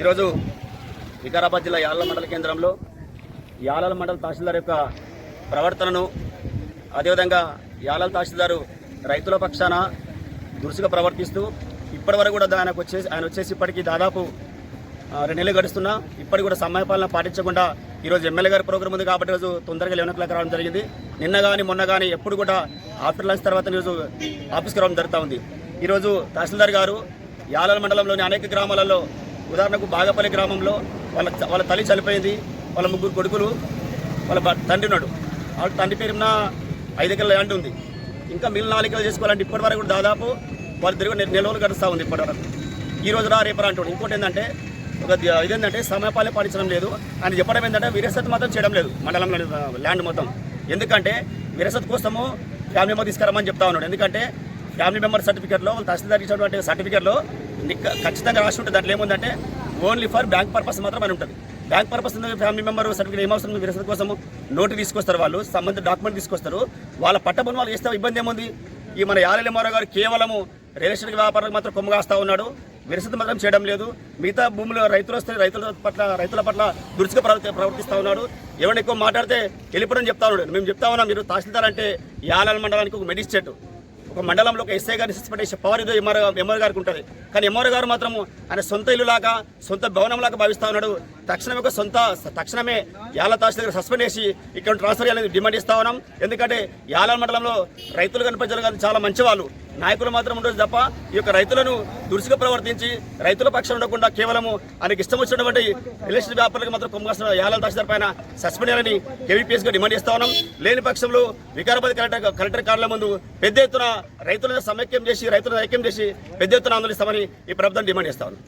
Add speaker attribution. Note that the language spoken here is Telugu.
Speaker 1: ఈరోజు వికారాబాద్ జిల్లా యాలల మండల కేంద్రంలో యాలల మండల తహసీల్దార్ యొక్క ప్రవర్తనను అదేవిధంగా యాలల తహసీల్దారు రైతుల పక్షాన దురుసుగా ప్రవర్తిస్తూ ఇప్పటివరకు కూడా ఆయనకు వచ్చేసి ఆయన వచ్చేసి ఇప్పటికీ దాదాపు రెండు నెలలు గడుస్తున్నా ఇప్పటికి కూడా సమయపాలన పాటించకుండా ఈరోజు ఎమ్మెల్యే గారి ప్రోగ్రాం ఉంది కాబట్టి రోజు తొందరగా లెవెన్ ఓ రావడం జరిగింది. నిన్న కానీ మొన్న కానీ ఎప్పుడు కూడా ఆఫ్టర్ లంచ్ తర్వాత ఈరోజు ఆఫీస్కి రావడం జరుగుతూ ఉంది. ఈరోజు తహసీల్దార్ గారు యాలల మండలంలోని అనేక గ్రామాలలో ఉదాహరణకు బాగపల్లి గ్రామంలో వాళ్ళ వాళ్ళ తల్లి చనిపోయింది వాళ్ళ ముగ్గురు కొడుకులు వాళ్ళ తండ్రి ఉన్నాడు. వాళ్ళ తండ్రి పేరున ఐదు ఎకరాల ల్యాండ్ ఉంది. ఇంకా మిగిలిన నాలుగు ఎకరాలు చేసుకోవాలంటే ఇప్పటి వరకు కూడా దాదాపు వాళ్ళు తిరిగి నె- నెల రోజులు గడుస్తూ ఉంది ఇప్పటి వరకు. ఈ రోజు రా రేపు రా అంటాడు. ఇంకోటి ఏంటంటే ఒక ఇదేంటంటే సమయపాలే పాటించడం లేదు. ఆయన చెప్పడం ఏంటంటే విరసత్ మాత్రం చేయడం లేదు మండలంలో ల్యాండ్ మొత్తం. ఎందుకంటే విరసత్ కోసము ఫ్యామిలీ మెంబర్ తీసుకురమ్మని చెప్తా ఉన్నాడు. ఎందుకంటే ఫ్యామిలీ మెంబర్ సర్టిఫికేట్లో వాళ్ళు తహసీల్దార్ ఇచ్చినటువంటి సర్టిఫికేట్లో నిక్క- ఖచ్చితంగా రాసి ఉంటుంది. దాంట్లో ఏముందంటే ఓన్లీ ఫర్ బ్యాంక్ పర్పస్ మాత్రం అని ఉంటుంది. Bank purpose family member certificate ఏమవసరం విరసన కోసం నోటు తీసుకొస్తారు వాళ్ళు సంబంధిత డాక్యుమెంట్ తీసుకొస్తారు. వాళ్ళ పట్టబొని వాళ్ళు చేస్తే ఇబ్బంది ఏముంది? ఈ మన యాలెల్లమారావు గారు కేవలము రియల్ ఎస్టేట్ వ్యాపారాలకు మాత్రం కొమ్ము ఉన్నాడు. విరసత మాత్రం చేయడం లేదు. మిగతా భూములు రైతులు వస్తే రైతుల పట్ల రైతుల పట్ల దురుసుగా ప్రవర్తి ప్రవర్తిస్తూ ఉన్నాడు. ఎవరిని ఎక్కువ మాట్లాడితే వెళ్ళిపోవడం చెప్తా ఉన్నాడు. మేము చెప్తా ఉన్నాం మీరు తహసీల్దార్ అంటే యాలల మండలానికి ఒక మెజిస్ట్రేట్ ఒక మండలంలో ఒక ఎస్ఐ గారిని సస్పెండ్ చేసే పవర్ ఏదో ఎంఆర్ ఎంఆర్ గారికి ఉంటుంది. కానీ ఎంఆర్ గారు మాత్రం ఆయన సొంత ఇల్లు లాగా సొంత భవనం లాగా భావిస్తా ఉన్నాడు. తక్షణమే ఒక సొంత తక్షణమే యాల తహసీల్దార్ సస్పెండ్ చేసి ఇక్కడ ట్రాన్స్ఫర్ చేయాలని డిమాండ్ ఇస్తా ఉన్నాం. ఎందుకంటే యాల మండలంలో రైతులు కనిపించారు కానీ చాలా మంచివాళ్ళు. నాయకులు మాత్రం ఉండదు తప్ప ఈ యొక్క రైతులను దురుసుగా ప్రవర్తించి రైతుల పక్షం ఉండకుండా కేవలము ఆయనకి ఇష్టం వచ్చినటువంటి ఎలక్షన్ వ్యాపారులకు మాత్రం కొమ్మగాసిన యాలల తహసీల్దార్ పైన సస్పెండ్ చేయాలని కేవీపీఎస్గా డిమాండ్ చేస్తా ఉన్నాం. లేని పక్షంలో వికారాబాద్ కలెక్టర్ కలెక్టర్ కార్యాలయం ముందు పెద్ద ఎత్తున రైతులను సమైక్యం చేసి రైతులను ఐక్యం చేసి పెద్ద ఎత్తున ఆందోళిస్తామని ఈ ప్రభుత్వం డిమాండ్ చేస్తా ఉన్నాం.